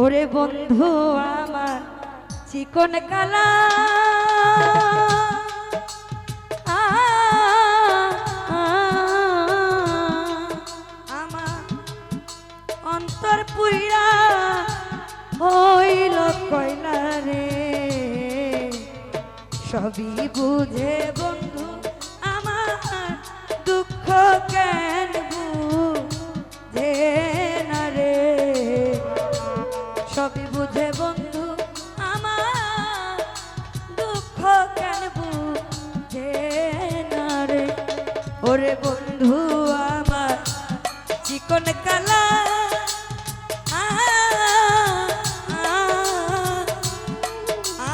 ওরে বন্ধু আমার, চিকন কালা। আমার অন্তর পুইরা হইল কয়লা রে। সবই বুঝে বন্ধু আমার দুঃখকে ওরে বন্ধু আমার চিকন কালা।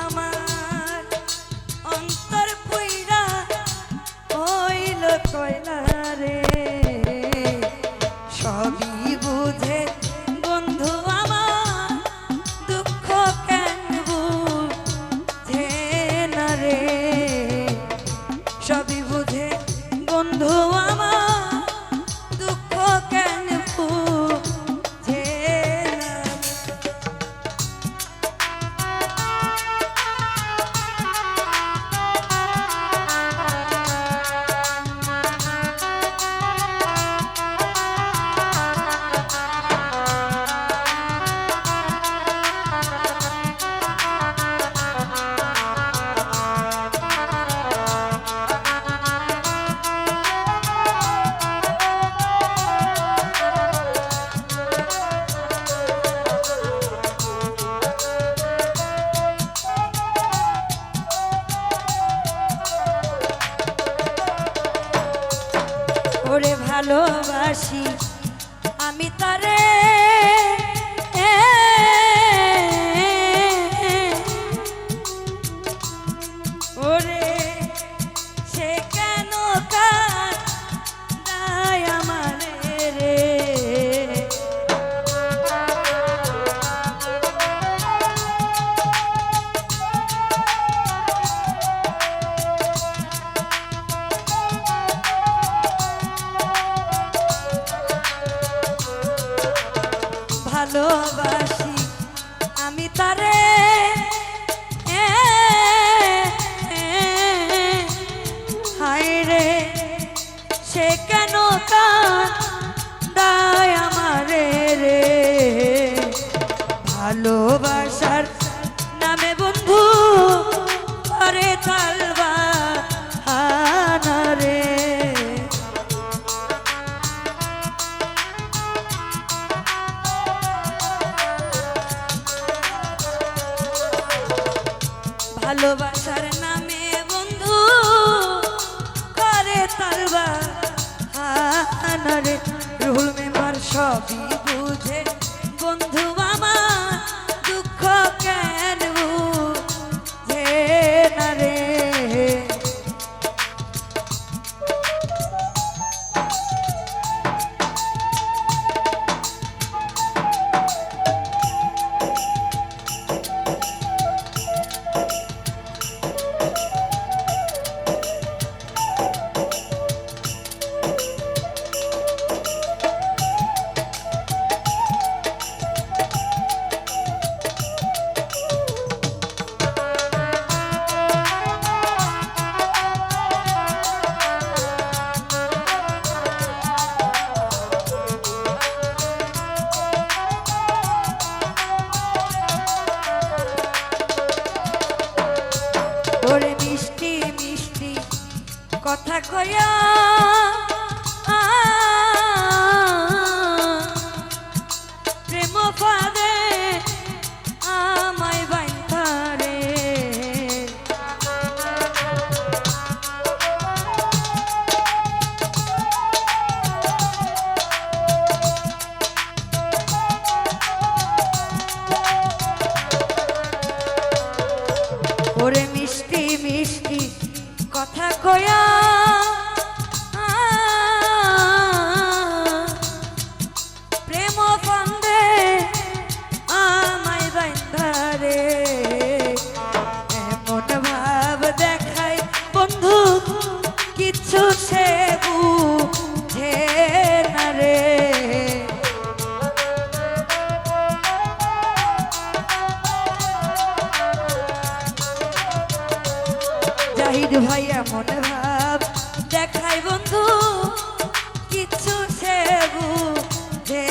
আমার অন্তর পইরা হইল কয়লা ভালোবাসি। ভালোবাসা I'll be কয়া প্রেম বন্ধে আমায় বন্ধারে। শহীদ ভাই এমন ভাব। দেখাই বন্ধু কিছু সে বুঝে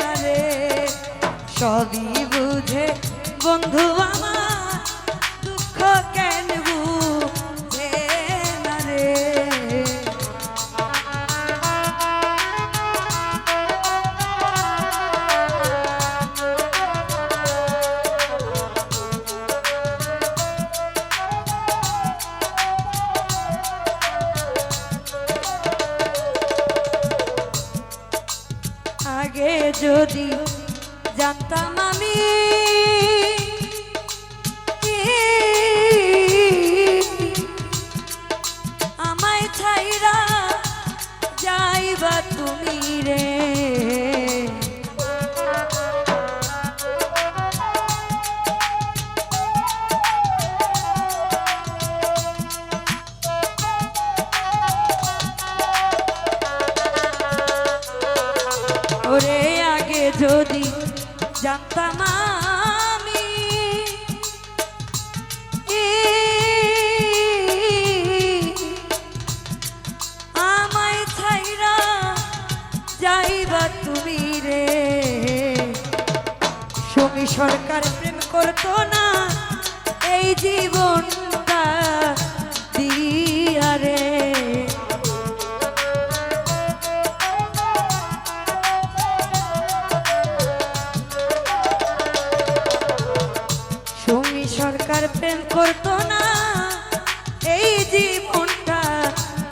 না রে। সবই বুঝে বন্ধু। আগে যদি জানতাম আমি আমায় ছাইরা যাইবা তুমি রে।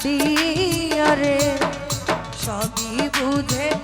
দিয়া রে সবই বুঝে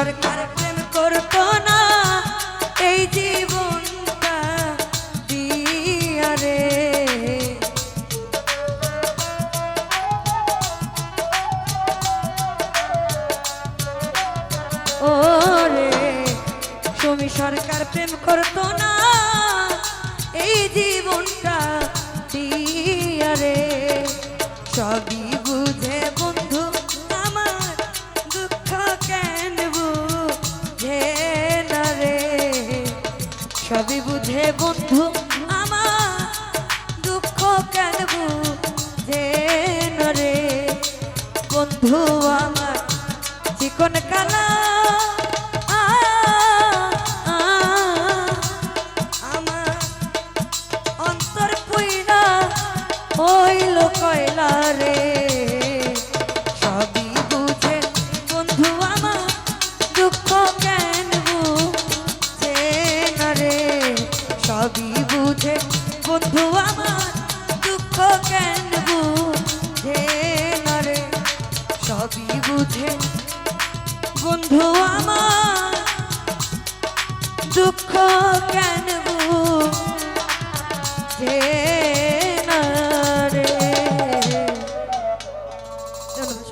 সরকার প্রেম করতো না। এই জীবনটা দিয়ারে ও রে তুমি সরকার প্রেম করতো না। এই জীবনটা দিয়ারে সবই সবই বুঝে বন্ধু।